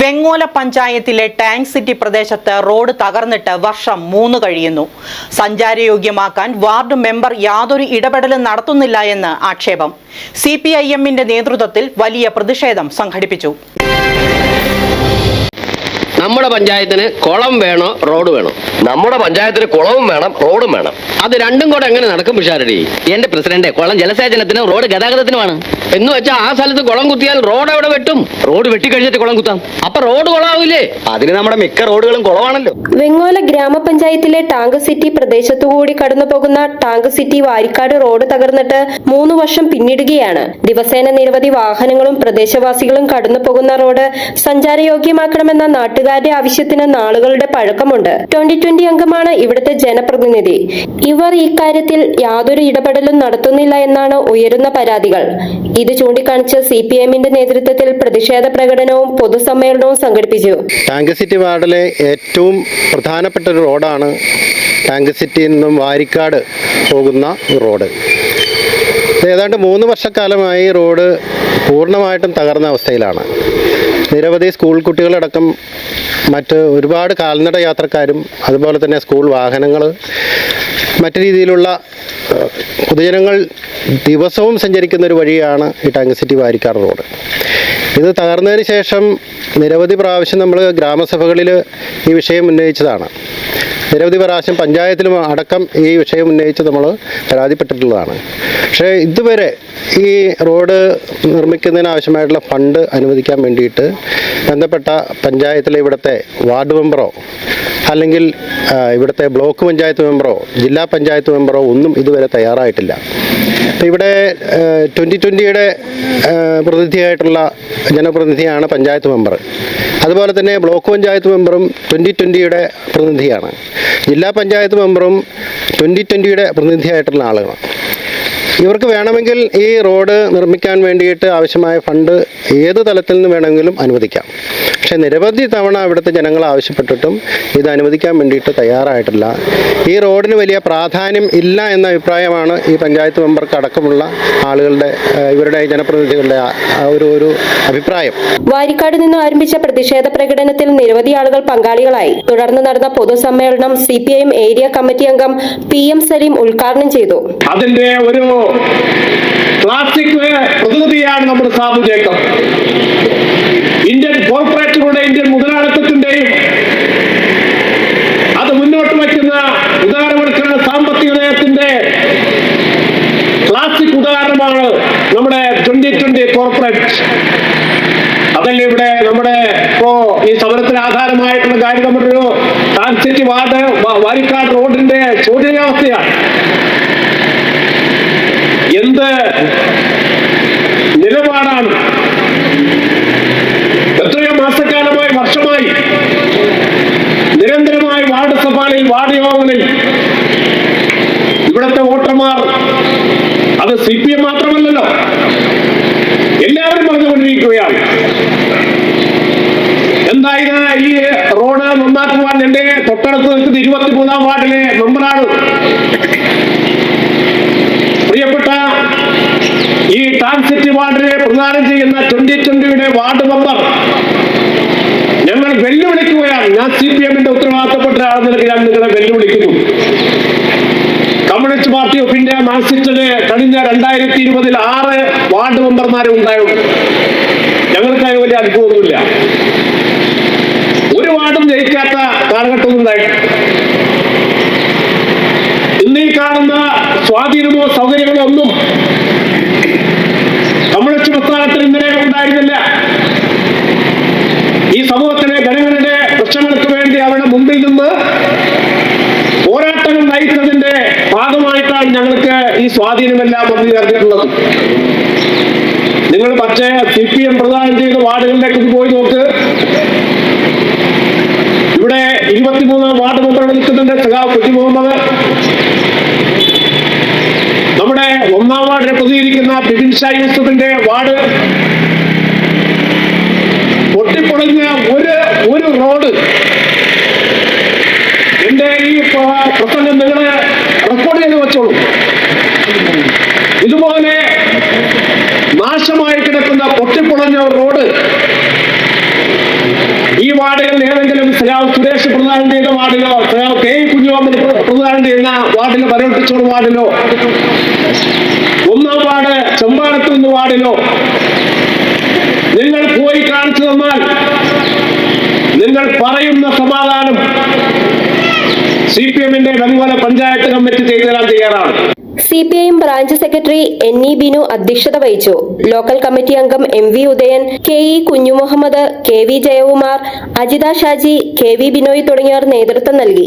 വെങ്ങോല പഞ്ചായത്തിലെ tank city പ്രദേശത്ത് road തകർന്നിട്ട് വർഷം മൂന്ന് കഴിയുന്നു. സഞ്ചാരയോഗ്യമാക്കാൻ വാർഡ് മെമ്പർ യാതൊരു ഇടപെടലും നടത്തുന്നില്ല എന്ന് ആക്ഷേപം. സി പി ഐ എമ്മിന്റെ നേതൃത്വത്തിൽ വലിയ പ്രതിഷേധം സംഘടിപ്പിച്ചു. നമ്മുടെ പഞ്ചായത്തിന് കുളം വേണോ റോഡ് വേണോ? നമ്മുടെ പഞ്ചായത്തിന് കുളവും വേണം റോഡും വേണം. അത് രണ്ടും കൂടെ എങ്ങനെ നടക്കും പിഷാരടി? എന്റെ പ്രസിഡന്റ് കുളം ജലസേചനത്തിനും റോഡ് ഗതാഗതത്തിനുമാണ്. എന്ന് വെച്ചാൽ ആ സ്ഥലത്ത് കുളം കുത്തിയാൽ റോഡ് എവിടെ വെട്ടും? റോഡ് വെട്ടിക്കഴിഞ്ഞിട്ട് കുളം കുത്താം. അപ്പൊ റോഡ് കുളമാവില്ലേ? അതിന് നമ്മുടെ മിക്ക റോഡുകളും കുളമാണല്ലോ. വെങ്ങോല ഗ്രാമപഞ്ചായത്തിലെ ടാങ്ക് സിറ്റി പ്രദേശത്തുകൂടി കടന്നു പോകുന്ന ടാങ്ക് സിറ്റി വാരിക്കാട് റോഡ് തകർന്നിട്ട് മൂന്ന് വർഷം പിന്നിടുകയാണ്. ദിവസേന നിരവധി വാഹനങ്ങളും പ്രദേശവാസികളും കടന്നു പോകുന്ന റോഡ് സഞ്ചാരയോഗ്യമാക്കണമെന്ന നാട്ടുകാരുടെ ആവശ്യത്തിന് നാളുകളുടെ പഴക്കമുണ്ട്. ട്വന്റി ട്വന്റി അംഗമാണ് ഇവിടുത്തെ ജനപ്രതിനിധി. ഇവർ ഇക്കാര്യത്തിൽ യാതൊരു ഇടപെടലും നടത്തുന്നില്ല എന്നാണ് ഉയരുന്ന പരാതികൾ. ഇത് ചൂണ്ടിക്കാണിച്ച് സി പി എമ്മിന്റെ നേതൃത്വത്തിൽ പ്രതിഷേധ പ്രകടനവും പൊതുസമ്മേളനവും സംഘടിപ്പിച്ചു. ടാങ്ക് സിറ്റി വാർഡിലെ ഏറ്റവും പ്രധാനപ്പെട്ട ഒരു റോഡാണ് ടാങ്ക് സിറ്റിയിൽ നിന്നും വാരിക്കാട് പോകുന്ന റോഡ്. ഏതാണ്ട് മൂന്ന് വർഷക്കാലമായി റോഡ് പൂർണമായിട്ടും തകർന്ന അവസ്ഥയിലാണ്. നിരവധി സ്കൂൾ കുട്ടികളടക്കം മറ്റ് ഒരുപാട് കാൽനട യാത്രക്കാരും അതുപോലെ തന്നെ സ്കൂൾ വാഹനങ്ങൾ മറ്റു രീതിയിലുള്ള പൊതുജനങ്ങൾ ദിവസവും സഞ്ചരിക്കുന്ന ഒരു വഴിയാണ് ഈ ടാങ്ക് സിറ്റി വാരിക്കാട് റോഡ്. ഇത് തകർന്നതിന് ശേഷം നിരവധി പ്രാവശ്യം നമ്മൾ ഗ്രാമസഭകളിൽ ഈ വിഷയം ഉന്നയിച്ചതാണ്. നിരവധി പ്രാവശ്യം പഞ്ചായത്തിലും അടക്കം ഈ വിഷയം ഉന്നയിച്ച് നമ്മൾ പരാതിപ്പെട്ടിട്ടുള്ളതാണ്. പക്ഷേ ഇതുവരെ ഈ റോഡ് നിർമ്മിക്കുന്നതിനാവശ്യമായിട്ടുള്ള ഫണ്ട് അനുവദിക്കാൻ വേണ്ടിയിട്ട് ബന്ധപ്പെട്ട പഞ്ചായത്തിലെ ഇവിടുത്തെ വാർഡ് മെമ്പറോ അല്ലെങ്കിൽ ഇവിടുത്തെ ബ്ലോക്ക് പഞ്ചായത്ത് മെമ്പറോ ജില്ലാ പഞ്ചായത്ത് മെമ്പറോ ഒന്നും ഇതുവരെ തയ്യാറായിട്ടില്ല. ഇവിടെ ട്വന്റി ട്വന്റിയുടെ പ്രതിനിധിയായിട്ടുള്ള ജനപ്രതിനിധിയാണ് പഞ്ചായത്ത് മെമ്പർ. അതുപോലെ തന്നെ ബ്ലോക്ക് പഞ്ചായത്ത് മെമ്പറും ട്വന്റി ട്വന്റിയുടെ പ്രതിനിധിയാണ്. ജില്ലാ പഞ്ചായത്ത് മെമ്പറും ട്വന്റി ട്വന്റിയുടെ പ്രതിനിധിയായിട്ടുള്ള ആളുകളാണ്. ഇവർക്ക് വേണമെങ്കിൽ ഈ റോഡ് നിർമ്മിക്കാൻ വേണ്ടിയിട്ട് ആവശ്യമായ ഫണ്ട് ഏത് തലത്തിൽ നിന്ന് വേണമെങ്കിലും അനുവദിക്കാം. പക്ഷേ നിരവധി തവണ ഇവിടുത്തെ ജനങ്ങൾ ആവശ്യപ്പെട്ടിട്ടും ഇത് അനുവദിക്കാൻ വേണ്ടിയിട്ട് തയ്യാറായിട്ടില്ല. ഈ റോഡിന് വലിയ പ്രാധാന്യം ഇല്ല എന്ന അഭിപ്രായമാണ് ഈ പഞ്ചായത്ത് മെമ്പർക്ക് അടക്കമുള്ള ആളുകളുടെ ഇവരുടെ ജനപ്രതിനിധികളുടെ ഒരു ഒരു അഭിപ്രായം. വാരിക്കാട് നിന്ന് ആരംഭിച്ച പ്രതിഷേധ പ്രകടനത്തിൽ നിരവധി ആളുകൾ പങ്കാളികളായി. തുടർന്ന് നടന്ന പൊതുസമ്മേളനം C P I M area committee അംഗം പി എം സലീം ഉദ്ഘാടനം ചെയ്തു. അതിന്റെ ഒരു ക്ലാസിക് പ്രതിനിധിയാണ് നമ്മുടെ സാബു ജേക്കബ്. ഇന്ത്യൻ കോർപ്പറേറ്റുകളുടെ ഇന്ത്യൻ മുതലാളിത്തത്തിന്റെയും അത് മുന്നോട്ട് വയ്ക്കുന്ന ഉദാരവൽക്കരണ സാമ്പത്തിക നയത്തിന്റെ ക്ലാസിക് ഉദാഹരണമാണ് നമ്മുടെ ട്വന്റി ട്വന്റി കോർപ്പറേറ്റ് അതല്ല ഇവിടെ നമ്മുടെ ഇപ്പോ ഈ സമരത്തിന് ആധാരമായിട്ടുള്ള കാര്യം നമ്മുടെ ഒരു ട്രാൻസിറ്റ് വാർഡ് വാരിക്കാട് റോഡിന്റെ ശോചനീയാവസ്ഥയാണ്. എന്ത് നിലപാടാണ് എത്രയോ മാസക്കാലമായി വർഷമായി നിരന്തരമായി വാർഡ് സഭകളിൽ വാർഡ് യോഗങ്ങളിൽ ഇവിടുത്തെ വോട്ടർമാർ അത് സി പി എം മാത്രമല്ലല്ലോ എല്ലാവരും പറഞ്ഞുകൊണ്ടിരിക്കുകയാണ്. എന്തായത് ഈ റോഡ് നന്നാക്കുവാൻ എന്റെ തൊട്ടടുത്ത് നിൽക്കുന്ന ഇരുപത്തിമൂന്നാം വാർഡിലെ മെമ്പറാണ് പ്രിയപ്പെട്ട ഈ ടാങ്ക് സിറ്റി വാർഡിനെ പ്രദാനം ചെയ്യുന്ന ട്വന്റി ട്വന്റിയുടെ വാർഡ് മെമ്പർ. ഞങ്ങൾ വെല്ലുവിളിക്കുകയാണ്. ഞാൻ സി പി എമ്മിന്റെ ഉത്തരവാദിത്തപ്പെട്ട ആളെന്ന ഞാൻ നിങ്ങളെ വെല്ലുവിളിക്കുന്നു. കമ്മ്യൂണിസ്റ്റ് പാർട്ടി ഓഫ് ഇന്ത്യ മാർക്സിസ്റ്റിൽ കഴിഞ്ഞ രണ്ടായിരത്തി ഇരുപതിൽ ആറ് വാർഡ് മെമ്പർമാരെ ഉണ്ടായിരുന്നു. ഞങ്ങൾക്ക് അതിന് വലിയ അനുഭവമൊന്നുമില്ല. ഒരു വാർഡും ജയിക്കാത്ത കാലഘട്ടമൊന്നും ഉണ്ടായിട്ടില്ല. ഇന്ന് ഈ കാണുന്ന സ്വാധീനമോ സൗകര്യങ്ങളോ ഒന്നും മുമ്പിൽ നിന്ന് പോരാട്ടങ്ങൾ നയിച്ചതിന്റെ ഭാഗമായിട്ടാണ് ഞങ്ങൾക്ക് ഈ സ്വാധീനമെല്ലാം വന്നു ചേർന്നിട്ടുള്ളത്. നിങ്ങൾ പക്ഷേ സി പി എം പ്രധാനം ചെയ്ത വാർഡുകളിലേക്ക് പോയി നോക്ക്. ഇവിടെ ഇരുപത്തിമൂന്നാം വാർഡ് മെമ്പറുകൾ നിൽക്കുന്നുണ്ട് സഖാവ് കുട്ടി മുഹമ്മദ്. നമ്മുടെ ഒന്നാം വാർഡിനെ പ്രതികരിക്കുന്ന ബിബിൻ യൂസഫിന്റെ വാർഡ്. പൊട്ടിപ്പൊളിഞ്ഞ ഒരു ഒരു റോഡ് എന്റെ ഈ പ- പ്രസംഗം നിങ്ങൾ റെക്കോർഡ് ചെയ്ത് വെച്ചോളൂ ഇതുപോലെ നാശമായി കിടക്കുന്ന പൊട്ടിപ്പൊളഞ്ഞ റോഡ്. ഈ വാർഡുകളിൽ ഏതെങ്കിലും ശ്രീ സുരേഷ് പ്രധാനം ചെയ്ത വാർഡിലോ ശ്രീ കെ കുഞ്ഞുവാമൻ പ്രധാനം ചെയ്യുന്ന വാർഡിലോ പരവട്ടിച്ചോട് വാർഡിലോ ഒന്നാം വാർഡ് ചെമ്പാടത്തുനിന്ന് വാർഡിലോ നിങ്ങൾ പോയി കാണിച്ചു തന്നാൽ നിങ്ങൾ പറയുന്ന സമാധാനം സി പി എമ്മിന്റെ വെങ്കോല പഞ്ചായത്ത് കമ്മിറ്റി ചെയ്തു തരാൻ തയ്യാറാണ്. C P I M branch secretary N E Binu അധ്യക്ഷത വഹിച്ചു. ലോക്കൽ കമ്മിറ്റി അംഗം M V Udayan K E Kunjumuhammad K V Jayakumar Ajitha Shaji K V Binoy തുടങ്ങിയവർ നേതൃത്വം നൽകി.